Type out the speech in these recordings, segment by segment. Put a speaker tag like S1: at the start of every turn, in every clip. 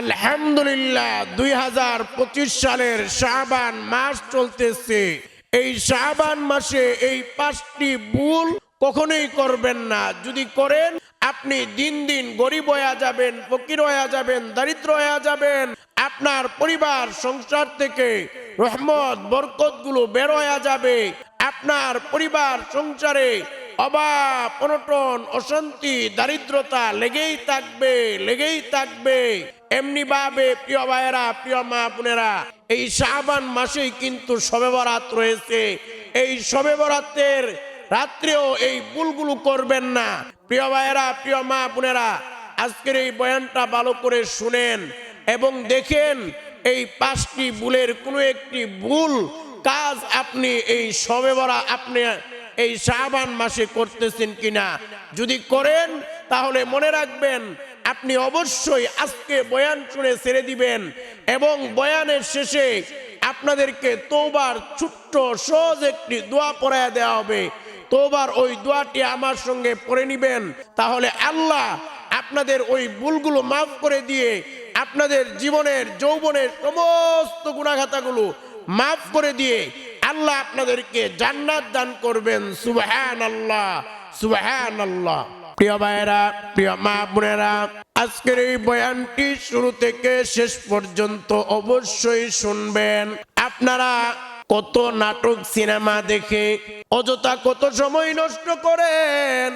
S1: আলহামদুলিল্লাহ, দুই হাজার পঁচিশ সালের শাবান মাস চলতেছে। এই শাবান মাসে এই পাঁচটি ভুল কখনোই করবেন না। যদি করেন, আপনি দিন দিন গরিব হয়ে যাবেন, ফকির হয়ে যাবেন, দারিদ্র হয়ে যাবেন, আপনার পরিবার, সংসার থেকে রহমত বরকতগুলো বের হয়ে যাবে। আপনার পরিবার, সংসারে অভাব, অনটন, অশান্তি, দারিদ্রতা লেগেই থাকবে লেগেই থাকবে। এমনি ভাবে প্রিয় ভাইয়েরা, প্রিয় মা বোনেরা, এই শাবান মাসেই কিন্তু শবে বরাত রয়েছে। এই শবে বরাতের রাত্রেও এই ভুলগুলো করবেন না। প্রিয় ভাইয়েরা, প্রিয় মা বোনেরা, আজকের এই বয়ানটা ভালো করে শুনেন এবং দেখেন এই পাঁচটি ভুলের কোনো একটি ভুল কাজ আপনি এই শবে বরা, আপনি এই শাবান মাসে করতেছেন কিনা। যদি করেন, তাহলে মনে রাখবেন আপনি অবশ্যই আজকে বয়ান শুনে ছেড়ে দিবেন এবং বয়ানের শেষে আপনাদেরকে তোবার ছোট্ট সহজ একটি দোয়া পড়ায় দেওয়া হবে। তোবার ওই দোয়াটি আমার সঙ্গে পড়ে নিবেন। তাহলে আল্লাহ আপনাদের ওই ভুলগুলো মাফ করে দিয়ে আপনাদের জীবনের, যৌবনের সমস্ত গুণাঘাতাগুলো মাফ করে দিয়ে আল্লাহ আপনাদেরকে জান্নাত দান করবেন। সুবহান আল্লাহ সুবহান আল্লাহ প্রিয় ভাইয়েরা, প্রিয় মা বোনেরা, আজকের এই বয়ানটি শুরু থেকে শেষ পর্যন্ত অবশ্যই শুনবেন। আপনারা কত নাটক, সিনেমা দেখে অযথা কত সময় নষ্ট করেন?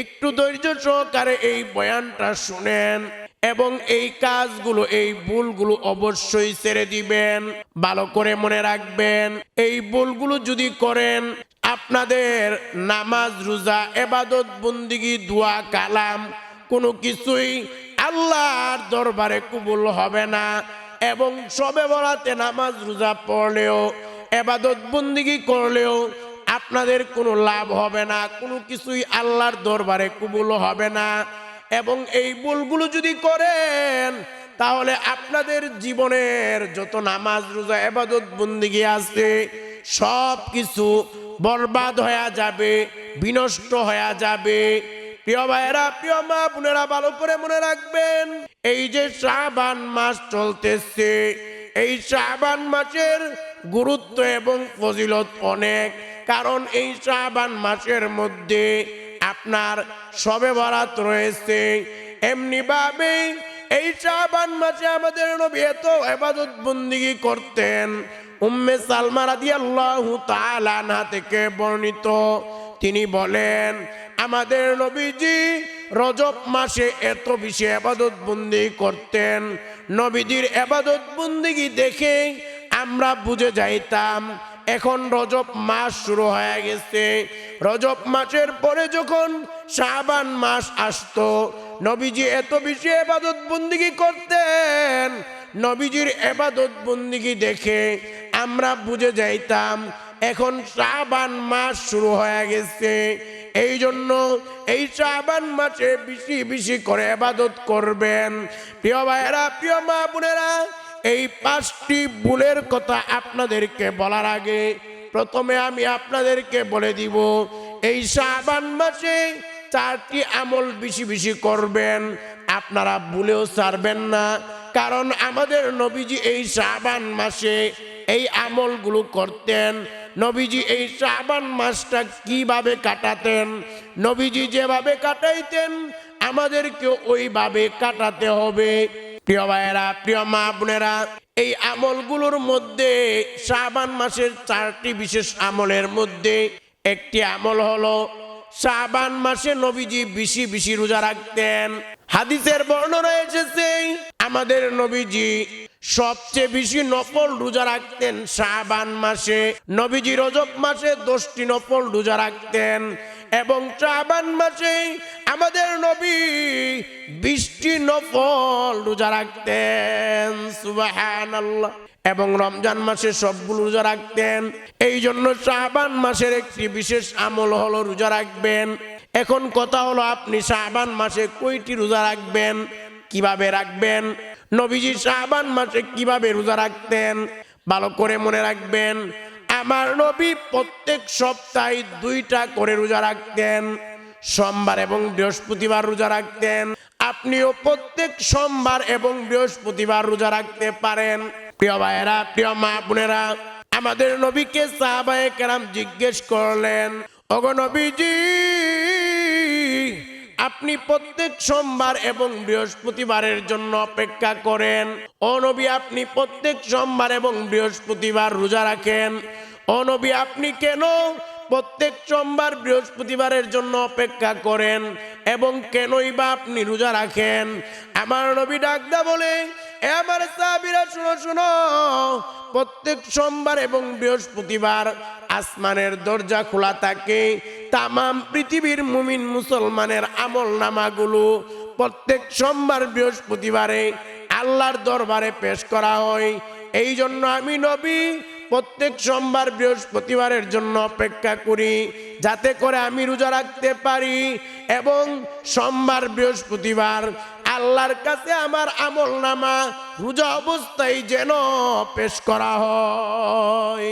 S1: একটু ধৈর্য সহকারে এই বয়ানটা শুনেন এবং এই কাজগুলো, এই ভুলগুলো অবশ্যই ছেড়ে দিবেন। ভালো করে মনে রাখবেন, এই ভুলগুলো যদি করেন আপনাদের নামাজ, রোজা, এবাদত, বন্দিগি, দোয়া, কালাম, কোনো কিছুই আল্লাহর দরবারে কবুল হবে না। এবং সবে বলাতে নামাজ, রোজা পড়লেও, এবাদত, বন্দিগি করলেও আপনাদের কোনো লাভ হবে না, কোনো কিছুই আল্লাহর দরবারে কবুল হবে না। এবং এই ভুলগুলো যদি করেন, তাহলে আপনাদের জীবনের যত নামাজ, রোজা, এবাদত, বন্দিগি আছে সব কিছু বরবাদ হয়ে যাবে, বিনষ্ট হয়ে যাবে। প্রিয় ভাইয়েরা, প্রিয় মা বোনেরা, ভালো করে মনে রাখবেন, এই যে শ্রাবান মাস চলতেছে, এই শ্রাবান মাসের গুরুত্ব এবং ফজিলত অনেক। কারণ এই শ্রাবান মাসের মধ্যে আপনার সবে বরাত রয়েছে। এমনি ভাবে এই শ্রাবান মাসে আমাদের নবী এত এবাদত বন্দিগি করতেন উম্মে সালমা রাদিয়াল্লাহু তাআলা না থেকে বর্ণিত। তিনি বলেন, আমাদের নবীজি রজব মাসে এত বেশি আবাদত বন্দি করতেন। নবীজির আবাদত বন্দিগি দেখে আমরা বুঝে যাইতাম, এখন রজব মাস শুরু হয়ে গেছে। রজব মাসের পরে যখন শাবান মাস আসতো, নবীজি এত বেশি আবাদত বন্দিগি করতেন। নবীজির এবাদত বন্দিগি দেখে আমরা বুঝে যাইতাম, এখন শ্রাবান মাস শুরু হয়ে গেছে। এই জন্য এই শ্রাবান মাসে বেশি বেশি করে আবাদত করবেন। প্রিয় ভাইয়েরা, প্রিয় মা বোনেরা, এই পাঁচটি ভুলের কথা আপনাদেরকে বলার আগে প্রথমে আমি আপনাদেরকে বলে দিব, এই শ্রাবান মাসে চারটি আমল বেশি বেশি করবেন। আপনারা ভুলেও ছাড়বেন না, কারণ আমাদের নবীজি এই শ্রাবান মাসে এই আমলগুলো করতেন। নবীজি এই শ্রাবান মাসটা কীভাবে কাটাতেন? নবীজি যেভাবে কাটাইতেন আমাদেরকে ওইভাবে কাটাতে হবে। প্রিয় ভাইয়েরা, প্রিয় মা বোনেরা, এই আমলগুলোর মধ্যে শ্রাবান মাসের চারটি বিশেষ আমলের মধ্যে একটি আমল হলো, শাবান মাসে নবীজি বেশি বেশি রোজা রাখতেন। হাদিসের বর্ণনা এসেছে, আমাদের নবীজি সবচেয়ে বেশি নফল রোজা রাখতেন শাবান মাসে, নবীজি রজব মাসে দশটি নফল রোজা রাখতেন। এবং শাবান মাসে আমাদের নবী বিশটি নফল রোজা রাখতেন। সুবহানাল্লাহ। এবং রমজান মাসে সবগুলো রোজা রাখতেন। এই জন্য শাহবান মাসের একটি বিশেষ আমল হলো রোজা রাখবেন। এখন কথা হলো আপনি শাহবান মাসে কয়টি রোজা রাখবেন? কীভাবে রাখবেন? নবীজি শাহবান মাসে কীভাবে রোজা রাখতেন? ভালো করে মনে রাখবেন, আমার নবী প্রত্যেক সপ্তাহে দুইটা করে রোজা রাখতেন। সোমবার এবং বৃহস্পতিবার রোজা রাখতেন। আপনিও প্রত্যেক সোমবার এবং বৃহস্পতিবার রোজা রাখতে পারেন। প্রিয় ভাইয়েরা, প্রিয় মা বোনেরা, আমাদের নবীকে সাহাবায়ে কেরাম জিজ্ঞেস করলেন, ওগো নবীজি আপনি প্রত্যেক সোমবার এবং বৃহস্পতিবারের জন্য অপেক্ষা করেন। ও নবী, আপনি প্রত্যেক সোমবার এবং বৃহস্পতিবার রোজা রাখেন। ও নবী, আপনি কেন প্রত্যেক সোমবার বৃহস্পতিবারের জন্য অপেক্ষা করেন এবং কেনই বা আপনি রোজা রাখেন? আমার নবী ডাকদা বলে আমার সাহাবীরা, শুনো শুনো। প্রত্যেক সোমবার এবং বৃহস্পতিবার আসমানের দরজা খোলা থাকে। তামাম পৃথিবীর মুমিন মুসলমানের আমল নামাগুলো প্রত্যেক সোমবার, বৃহস্পতিবারে আল্লাহর দরবারে পেশ করা হয়। এই জন্য আমি নবী প্রত্যেক সোমবার, বৃহস্পতিবারের জন্য অপেক্ষা করি, যাতে করে আমি রোজা রাখতে পারি এবং সোমবার, বৃহস্পতিবার আল্লাহর কাছে আমার আমল নামা রোজা অবস্থায় যেন পেশ করা হয়।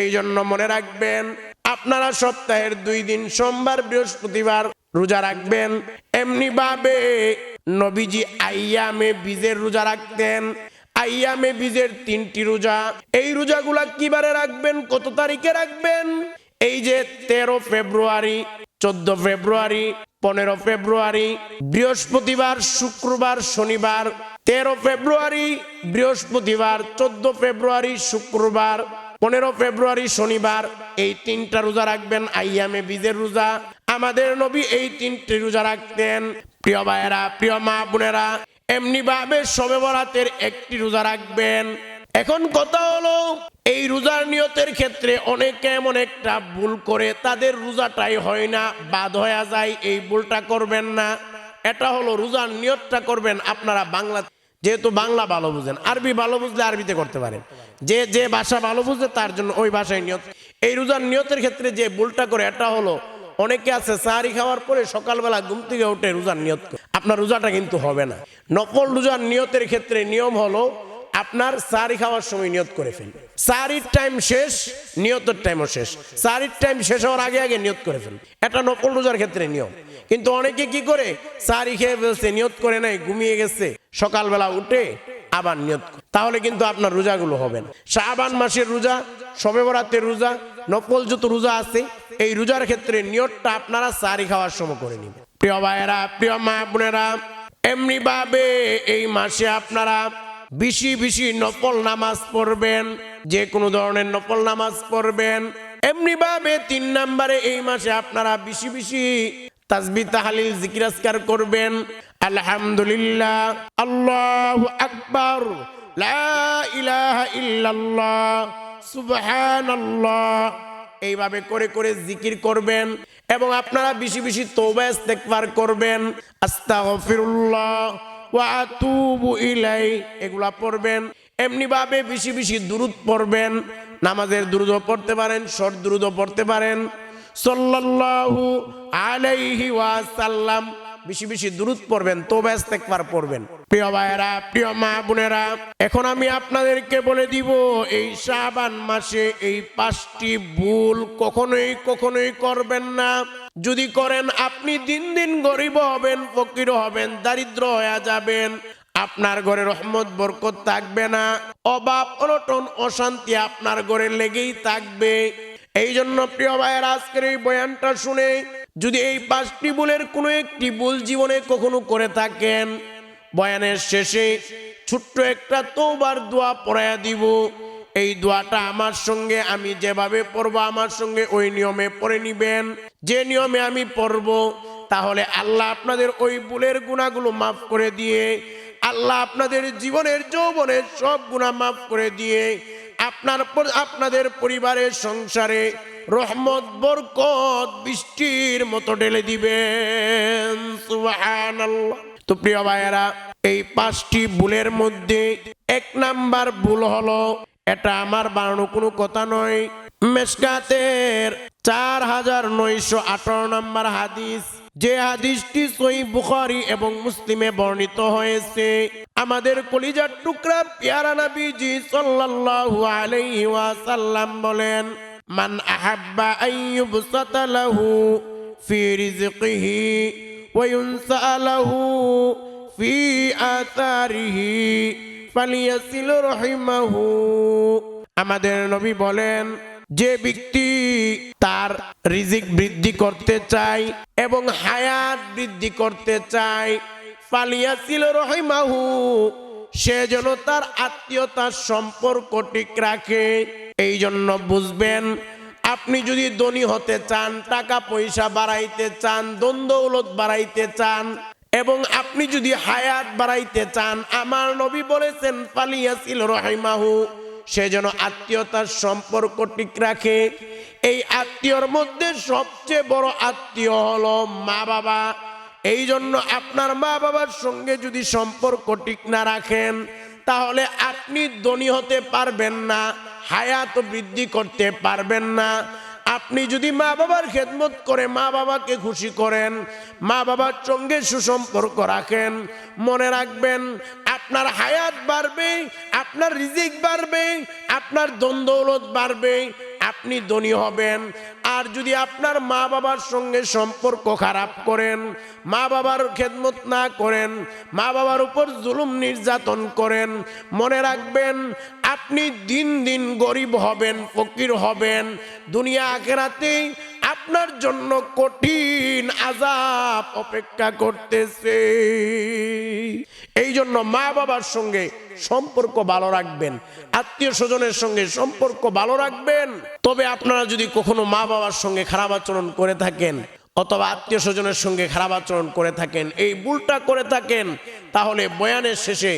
S1: এই জন্য মনে রাখবেন আপনারা সপ্তাহের দুই দিন, সোমবার, বৃহস্পতিবার রোজা রাখবেন। এমনি ভাবে নবীজি আইয়ামে বীজের রোজা রাখতেন। আইয়ামে বীজের তিনটি রোজা। এই রোজাগুলা কিবারে রাখবেন? কত তারিখে রাখবেন? এই যে তেরো ফেব্রুয়ারি, চোদ্দ ফেব্রুয়ারি, পনেরো ফেব্রুয়ারি, বৃহস্পতিবার, শুক্রবার, শনিবার, তেরো ফেব্রুয়ারি, বৃহস্পতিবার, চোদ্দ ফেব্রুয়ারি, শুক্রবার পনেরো ফেব্রুয়ারি শনিবার, এই তিনটা রোজা রাখবেন, আইয়ামে বীজের রোজা। আমাদের নবী এই তিনটি রোজা রাখতেন। প্রিয় ভাইয়েরা, প্রিয় মা বোনেরা এমনি ভাবে সবে বরাতের একটি রোজা রাখবেন। এখন কথা হলো, এই রোজার নিয়তের ক্ষেত্রে অনেকে এমন একটা ভুল করে, তাদের রোজাটাই হয় না, বাদ হয়ে যায়, এই ভুলটা করবেন না। এটা হলো রোজার নিয়তটা করবেন, আপনারা বাংলা যেহেতু বাংলা ভালো বুঝেন, আরবি ভালো বুঝলে আরবিতে করতে পারেন। যে যে ভাষা ভালো বুঝে তার জন্য ওই ভাষায় নিয়ত। এই রোজার নিয়তের ক্ষেত্রে যে ভুলটা করে, এটা হলো অনেকে আছে সাহারি খাওয়ার পরে সকালবেলা ঘুম থেকে উঠে রোজার নিয়ত আপনার রোজাটা কিন্তু হবে না। নকল রোজার নিয়তের ক্ষেত্রে নিয়ম হলো আপনার সারি খাওয়ার সময় নিয়ত করে ফেলবে। সারির টাইম শেষ, নিয়তের টাইমও শেষ। সারির টাইম শেষ হওয়ার আগে আগে নিয়ত করে ফেলবে। এটা নকল রোজার ক্ষেত্রে নিয়ম। কিন্তু অনেকে কি করে? সারি খেয়ে ফেলছে, নিয়ত করে নাই, ঘুমিয়ে গেছে, সকালবেলা উঠে আবার নিয়ত তাহলে কিন্তু আপনার রোজাগুলো হবে না। শাহবান মাসের রোজা সবে বরাতের রোজা, নকল যত রোজা আছে, এই রোজার ক্ষেত্রে নিয়তটা আপনারা সারি খাওয়ার সময় করে নেবেন। প্রিয় ভাইয়েরা, প্রিয় মা বোনেরা এমনি ভাবে এই মাসে আপনারা বেশি বেশি নফল নামাজ পড়বেন, যে কোনো ধরনের নফল নামাজ পড়বেন। এমনি ভাবে তিন নম্বরে এই মাসে আপনারা বেশি বেশি তাসবি, তাহালিল জিকিরাজকার করবেন। আলহামদুলিল্লাহ, আল্লাহ আকবার এইভাবে করে করে জিকির করবেন এবং আপনারা বেশি বেশি তৌবা ইস্তেগফার করবেন। আস্তাগফিরুল্লাহ। ওয়া আতুবু ইলাই এগুলা পড়বেন। এমনি ভাবে বেশি বেশি দুরুদ পড়বেন। নামাজের দুরুদ পড়তে পারেন, শর্ট দুরুদ পড়তে পারেন। সাল্লাল্লাহু আলাইহি ওয়াসাল্লাম, বেশি বেশি দূরত পড়বেন তো একবার পড়বেন। প্রিয় ভাইয়েরা, প্রিয় মা বোনেরা, এখন আমি আপনাদেরকে বলে দিব, এই শাবান মাসে এই পাঁচটি ভুল কখনোই কখনোই করবেন না। যদি করেন, আপনি দিন দিন গরিব হবেন, ফকির হবেন, দারিদ্র হয়ে যাবেন, আপনার ঘরে রহমত, বরকত থাকবে না, অভাব, অনটন, অশান্তি আপনার ঘরে লেগেই থাকবে। এই জন্য প্রিয় ভাইয়ের, আজকের এই বয়ানটা শুনে যদি এই পাঁচটি ভুলের কোনো একটি ভুল জীবনে কখনো করে থাকেন, বয়ানের শেষে ছোট্ট একটা তোবার দোয়া পড়াইয়া দিব। এই দোয়াটা আমার সঙ্গে, আমি যেভাবে পড়ব আমার সঙ্গে ওই নিয়মে পড়ে নিবেন যে নিয়মে আমি পড়ব, তাহলে আল্লাহ আপনাদের ওই ভুলের গুণাগুলো মাফ করে দিয়ে, আল্লাহ আপনাদের জীবনের যৌবনের সব গুণা মাফ করে দিয়ে, আপনার আপনাদের পরিবারের সংসারে রহমত, বরকত, বৃষ্টির মতো ঢেলে দিবেন। তো প্রিয় ভাইয়েরা, এই পাঁচটি ভুলের মধ্যে এক নাম্বার ভুল হলো এটা আমার বানানো কোনো কথা নয়। মেসকাতের চার হাজার নয়শো আঠারো নম্বর হাদিস, যে হাদিসটি সই বুখারি এবং মুসলিমে বর্ণিত হয়েছে। আমাদের কলিজার টুকরা পিয়ারা নাবিজি সাল্লাল্লাহু আলাইহি ওয়াসাল্লাম বলেন, মান আহাব্বা আইয়ুবসাতা লাহু ফি রিজকিহি ওয়া লাহু ফি আসারিহি। পালিয়াছিল রহিমাহু। আমাদের নবী বলেন, যে ব্যক্তি তার রিজিক বৃদ্ধি করতে চায় এবং হায়াত বৃদ্ধি করতে চায়, পালিয়াছিল রহিমাহু। সে যেন তার আত্মীয়তার সম্পর্ক ঠিক রাখে। এই জন্য বুঝবেন, আপনি যদি ধনী হতে চান, টাকা পয়সা বাড়াইতে চান দ্বন্দ্ব বাড়াইতে চান এবং আপনি যদি হায়াত বাড়াইতে চান, আমার নবী বলেছেন পালিয়াছিল রহিমাহু, সে যেন আত্মীয়তার সম্পর্ক ঠিক রাখে। এই আত্মীয়র মধ্যে সবচেয়ে বড় আত্মীয় হলো মা বাবা। এই জন্য আপনার মা বাবার সঙ্গে যদি সম্পর্ক ঠিক না রাখেন, তাহলে আপনি ধনী হতে পারবেন না, হায়াত বৃদ্ধি করতে পারবেন না। আপনি যদি মা বাবার খেদমত করে মা বাবাকে খুশি করেন, মা বাবার সঙ্গে সুসম্পর্ক রাখেন, মনে রাখবেন আপনার হায়াত বাড়বে, আপনার রিজিক বাড়বে, আপনার দ্বন্দ্বলত বাড়বে, আপনি ধনী হবেন। আর যদি আপনার মা বাবার সঙ্গে সম্পর্ক খারাপ করেন, মা বাবার খেদমত না করেন, মা বাবার উপর জুলুম নির্যাতন করেন, মনে রাখবেন আপনি দিন দিন গরিব হবেন, ফকির হবেন, দুনিয়া আখেরাতে আপনার জন্য কঠিন আজাব অপেক্ষা করতেছে। এই জন্য মা বাবার সঙ্গে সম্পর্ক ভালো রাখবেন, আত্মীয় স্বজনের সঙ্গে সম্পর্ক ভালো রাখবেন। তবে আপনারা যদি কখনো মা বাবার সঙ্গে খারাপ আচরণ করে থাকেন অথবা আত্মীয় স্বজনের সঙ্গে খারাপ আচরণ করে থাকেন, এই ভুলটা করে থাকেন, তাহলে বয়ানের শেষে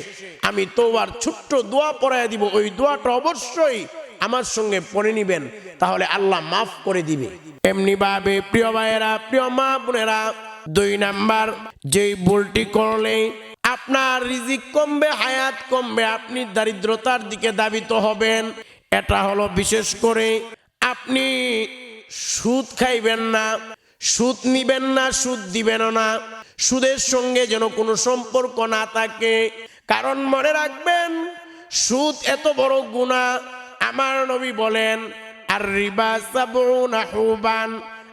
S1: আমি তোবার ছোট্ট দোয়া পড়ায় দিব। ওই দোয়াটা অবশ্যই আমার সঙ্গে পড়ে নিবেন, তাহলে আল্লাহ মাফ করে দিবে। এমনি ভাবে প্রিয় ভাইয়েরা, প্রিয় মা বোনেরা, দুই নাম্বার, যেই ভুলটি করলে আপনার রিজিক কমবে, হায়াত কমবে, আপনি দারিদ্রতার দিকে দাবিত হবেন। এটা হলো বিশেষ করে আপনি সুদ খাইবেন না, সুদ নিবেন না, সুদ দিবেন না। সুদের সঙ্গে যেন কোনো সম্পর্ক না থাকে। কারণ মনে রাখবেন, সুদ এত বড় গুণা আমার নবী বলেন আর রিবা সাবুনা হুবান,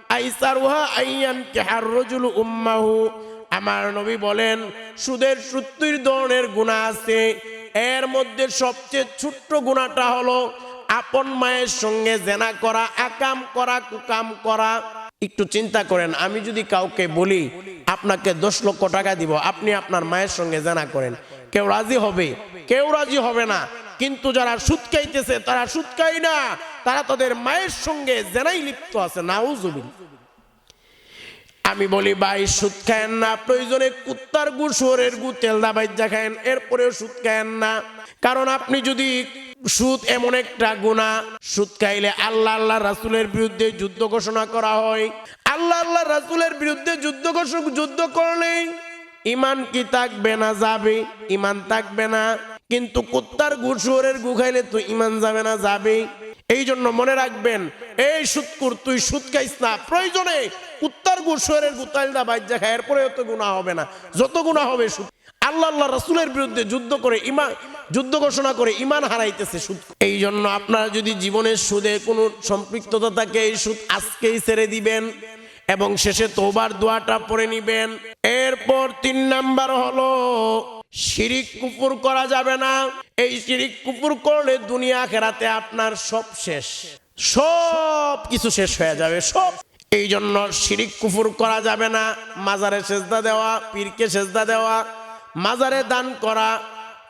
S1: আইসারুহা আইয়ান কেহার রজুল উম্মাহু। আমার নবী বলেন, সুদের সত্তর ধরনের গুণা আছে। এর মধ্যে সবচেয়ে ছোট্ট গুণাটা হলো আপন মায়ের সঙ্গে জেনা করা আকাম করা, কুকাম করা। একটু চিন্তা করেন, আমি যদি কাউকে বলি, আপনাকে দশ লক্ষ টাকা দিব, আপনি আপনার মায়ের সঙ্গে জেনা করেন। কেউ রাজি হবে? কেউ রাজি হবে না। কিন্তু যারা সুদ খাইতেছে, তারা সুদ না। তারা তাদের মায়ের সঙ্গে জেনাই লিপ্ত আছে নাউজুবিল আমি বলি, ভাই, সুদ খায়েন না, প্রয়োজনে কুত্তার গু, শুয়োরের গু, তেল দাবাইজা খায়েন, এরপরেও সুদ খায়েন না। কারণ আপনি যদি সুদ এমন একটা গুণা সুদ খাইলে আল্লাহ আল্লাহ রাসুলের বিরুদ্ধে যুদ্ধ ঘোষণা করা হয়। আল্লাহ আল্লাহ রাসুলের বিরুদ্ধে যুদ্ধ ঘোষক যুদ্ধ করলে ইমান কি থাকবে না যাবে? ইমান থাকবে না। কিন্তু কুত্তার শুয়োরের গু খাইলে তো ইমান যাবে না যাবে এই জন্য মনে রাখবেন, এই সুৎকুর তুই সুদ খাইস না, প্রয়োজনে কুত্তার গু শুয়োরের গুতাইলদা বাইজা খায়, এরপরে তো গুণা হবে না। যত গুণা হবে সুদ আল্লাহ আল্লাহ রসুলের বিরুদ্ধে যুদ্ধ করে ইমান যুদ্ধ ঘোষণা করে ইমান হারাইতেছে সুদ এই জন্য আপনারা যদি জীবনের সুদে কোনো সম্পৃক্ততা থাকে, এই সুদ আজকেই ছেড়ে দিবেন এবং শেষে তোবার দোয়াটা পড়ে নিবেন। এরপর তিন নাম্বার হলো শিরিক কুপুর করা যাবে না। এই শিরিক কুপুর করলে দুনিয়া খেরাতে আপনার সব শেষ। সব কিছু শেষ হয়ে যাবে, সব। এই জন্য শিরিক কুপুর করা যাবে না। মাজারে সেজদা দেওয়া, পীরকে সেজদা দেওয়া, মাজারে দান করা,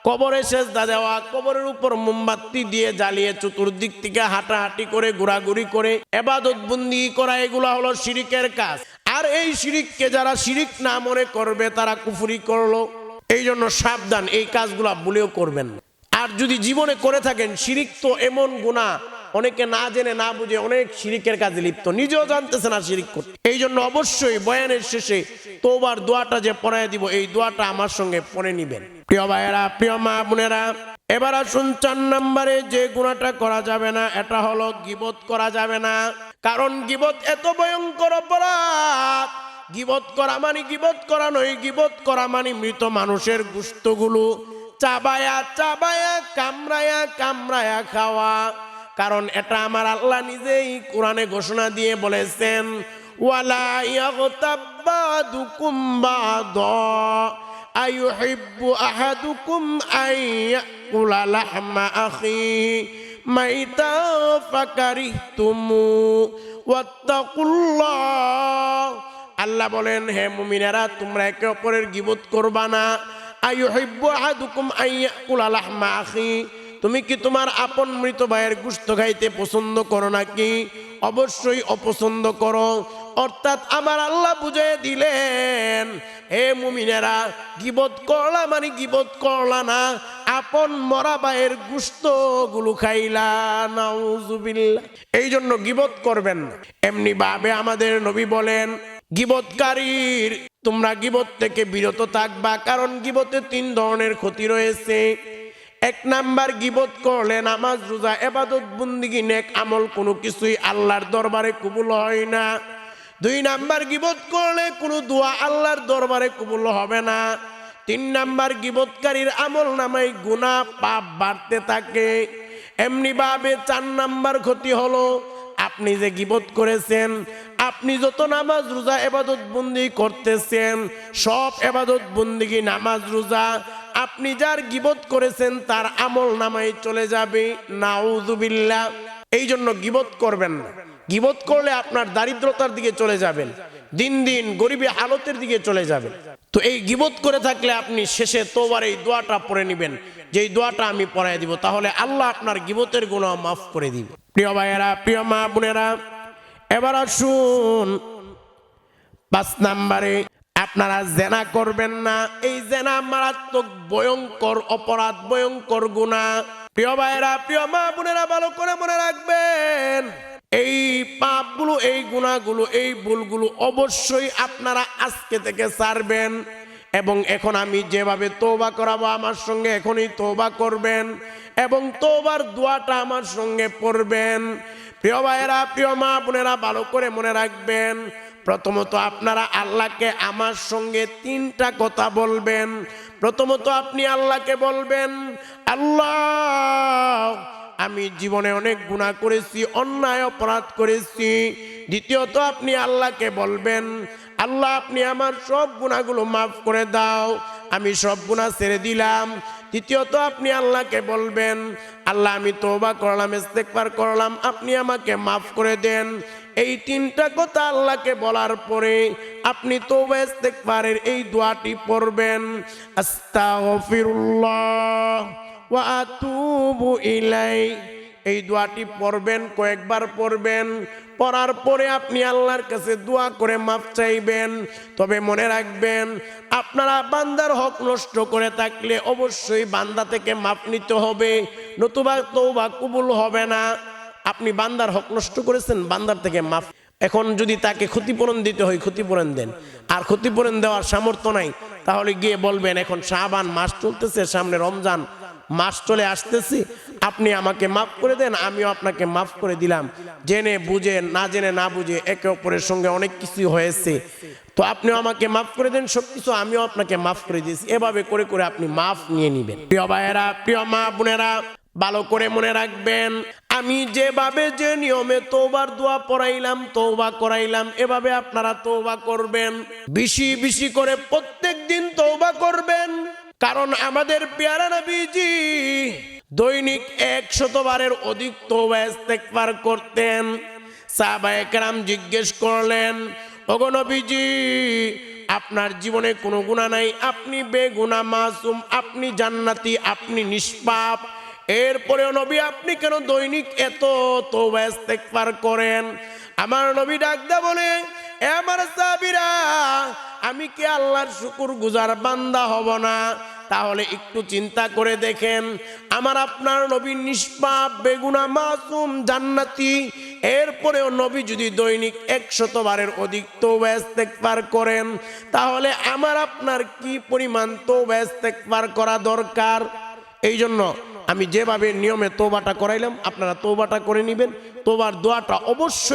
S1: কবরে সেজদা দেওয়া, কবরের উপর মোমবাতি দিয়ে জ্বালিয়ে চতুর্দিক থেকে হাঁটাহাঁটি করে, ঘোরাঘুরি করে, এবাদত বন্দি করা, এগুলো হলো শিরিকের কাজ। আর এই শিরিককে যারা শিরিক না মনে করবে, তারা কুফুরি করল। এই জন্য সাবধান, এই কাজগুলা ভুলেও করবেন না। আর যদি জীবনে করে থাকেন, শিরিক তো এমন গুণা, অনেকে না জেনে, না বুঝে অনেক শিরিকের কাজে লিপ্ত, নিজেও জানতেছে না শিরিক করতে। এই জন্য অবশ্যই বয়ানের শেষে তোবার দোয়াটা যে পড়ায় দিব, এই দোয়াটা আমার সঙ্গে পড়ে নিবেন। প্রিয় ভাইয়েরা, প্রিয় মা বোনেরা, এবার আসুন চার নম্বরে যে গুণাটা করা যাবে না, এটা হলো গিবত করা যাবে না। কারণ গিবত এত ভয়ঙ্কর অপরাধ গিবত করা মানে গিবত করা নয়, গিবত করা মানে মৃত মানুষের গুস্তগুলো। চাবায়া চাবায়া, কামড়ায়া কামড়ায়া খাওয়া। কারণ এটা আমার আল্লাহ নিজেই কোরআনে ঘোষণা দিয়ে বলেছেন, ওয়ালা মাইতা আল্লাহ বলেন, হে মুমিনারা, তোমরা একে অপরের গিবত করবা না। তুমি কি তোমার আপন মৃত ভাইয়ের গুস্ত খাইতে পছন্দ করো নাকি? অবশ্যই অপছন্দ করো। অর্থাৎ আমার আল্লাহ বুঝিয়ে দিলেন, হে মুমিনেরা, গিবত করলা মানে গিবত করলা না। আপন মরা ভাইয়ের গুস্তগুলো খাইলা, নাউজুবিল্লাহ। এই জন্য গিবত করবেন এমনি ভাবে আমাদের নবী বলেন গিবতকারীর তোমরা গিবত থেকে বিরত থাকবা, কারণ গিবতে তিন ধরনের ক্ষতি রয়েছে। এক নাম্বার গিবত করলে নামাজ, রোজা, এবাদত, বন্দিগি, নেক আমল কোনো কিছুই আল্লাহর দরবারে কবুল হয় না। দুই নাম্বার গিবত করলে কোনো দোয়া আল্লাহর দরবারে কবুল হবে না। তিন নাম্বার গিবতকারীর আমল নামাই গুনাহ, পাপ বাড়তে থাকে। এমনি ভাবে চার নাম্বার ক্ষতি হলো আপনি যে গিবত করেছেন, আপনি যত নামাজ, রোজা, এবাদত বন্দি করতেছেন, সব এবাদত বন্দিগি নামাজ, রোজা, আপনি যার গিবত করেছেন, তার আমল নামাই চলে যাবে নাউজুবিল্লাহ এই জন্য গিবত করবেন না। গিবত করলে আপনার দারিদ্রতার দিকে চলে যাবেন, দিন দিন গরিবী হালতের দিকে চলে যাবেন। তো এই গিবত করে থাকলে আপনি শেষে তোবার এই দোয়াটা পড়ে নেবেন। যে দোয়াটা আমি পড়াই দিব, তাহলে আল্লাহ আপনার গিবতের গুণা মাফ করে দিব। প্রিয় ভাইয়েরা, প্রিয় মা বোনেরা, এবার আসুন পাঁচ নাম্বারে, আপনারা জেনা করবেন না, এই জেনা মারাত্মক ভয়ঙ্কর অপরাধ, ভয়ঙ্কর গুণা প্রিয় ভাইয়েরা, প্রিয় মা বোনেরা, ভালো করে মনে রাখবেন, এই পাপগুলো, এই গুণাগুলো এই ভুলগুলো অবশ্যই আপনারা আজকে থেকে ছাড়বেন এবং এখন আমি যেভাবে তোবা করাবো আমার সঙ্গে এখনই তোবা করবেন এবং তোবার দোয়াটা আমার সঙ্গে পড়বেন। প্রিয় ভাইয়েরা, প্রিয় মা বোনেরা, ভালো করে মনে রাখবেন, প্রথমত আপনারা আল্লাহকে আমার সঙ্গে তিনটা কথা বলবেন। প্রথমত আপনি আল্লাহকে বলবেন, আল্লাহ, আমি জীবনে অনেক গুণা করেছি, অন্যায় অপরাধ করেছি। দ্বিতীয়ত আপনি আল্লাহকে বলবেন আল্লাহ, আপনি আমার সব গুণাগুলো মাফ করে দাও। আমি সব গুণা ছেড়ে দিলাম। তৃতীয়ত আপনি আল্লাহকে বলবেন, আল্লাহ, আমি তোবা করলাম ইস্তেকবার করলাম, আপনি আমাকে মাফ করে দেন। এই তিনটা কথা আল্লাহকে বলার পরে আপনি তোবা ইস্তেকবারের এই দোয়াটি পড়বেন, আস্তাগফিরুল্লাহ ওয়া আতুবু ইলাই এই দোয়াটি পড়বেন, কয়েকবার পড়বেন। পড়ার পরে আপনি আল্লাহর কাছে দোয়া করে মাপ চাইবেন। তবে মনে রাখবেন, আপনারা বান্দার হক নষ্ট করে থাকলে অবশ্যই বান্দা থেকে মাপ নিতে হবে, নতুবা তৌবা কবুল হবে না। আপনি বান্দার হক নষ্ট করেছেন, বান্দার থেকে মাফ। এখন যদি তাকে ক্ষতিপূরণ দিতে হয়, ক্ষতিপূরণ দেন। আর ক্ষতিপূরণ দেওয়ার সামর্থ্য নাই, তাহলে গিয়ে বলবেন, এখন শাহবান মাস চলতেছে, সামনে রমজান। মাস চলে আসতেছি, আপনি আমাকে মাফ করে দেন, আমিও আপনাকে মাফ করে দিলাম। জেনে বুঝে, না জেনে না বুঝে একে অপরের সঙ্গে অনেক কিছু হয়েছে। তো আপনিও আমাকে মাফ করে দেন সব কিছু আমিও আপনাকে মাফ করে দিয়েছি। এভাবে করে করে আপনি মাফ নিয়ে নিবেন। প্রিয় ভাইয়েরা, প্রিয় মা বোনেরা, ভালো করে মনে রাখবেন, আমি যেভাবে যে নিয়মে তোবার দোয়া পড়াইলাম তৌবা করাইলাম, এভাবে আপনারা তৌবা করবেন। বেশি বেশি করে প্রত্যেক দিন তৌবা করবেন। কারণ আমাদের পেয়ারা নবীজি দৈনিক একশতবারের অধিক তৌবা ইস্তেগফার করতেন। সাহাবায়ে কেরাম জিজ্ঞেস করলেন, ওগো নবীজি, আপনার জীবনে কোনো গুণা নাই? আপনি বেগুনা মাসুম, আপনি জান্নাতি, আপনি নিষ্পাপ। এরপরেও নবী, আপনি কেন দৈনিক এত তৌবা ইস্তেগফার করেন? আমার নবী ডাকদা বলে আমার সাবিরা আমি কি আল্লাহর শুকুর গুজার বান্দা হব না? তাহলে একটু চিন্তা করে দেখেন, আমার আপনার নবী নিষ্পাপ, বেগুনা মাসুম, জান্নাতি। এরপরেও নবী যদি দৈনিক একশতবারের অধিক তো পার করেন, তাহলে আমার আপনার কি পরিমাণ তো পার করা দরকার? এই জন্য আমি যেভাবে নিয়মে তোবাটা করাইলাম, আপনারা তোবাটা করে নেবেন। তোবার দোয়াটা অবশ্যই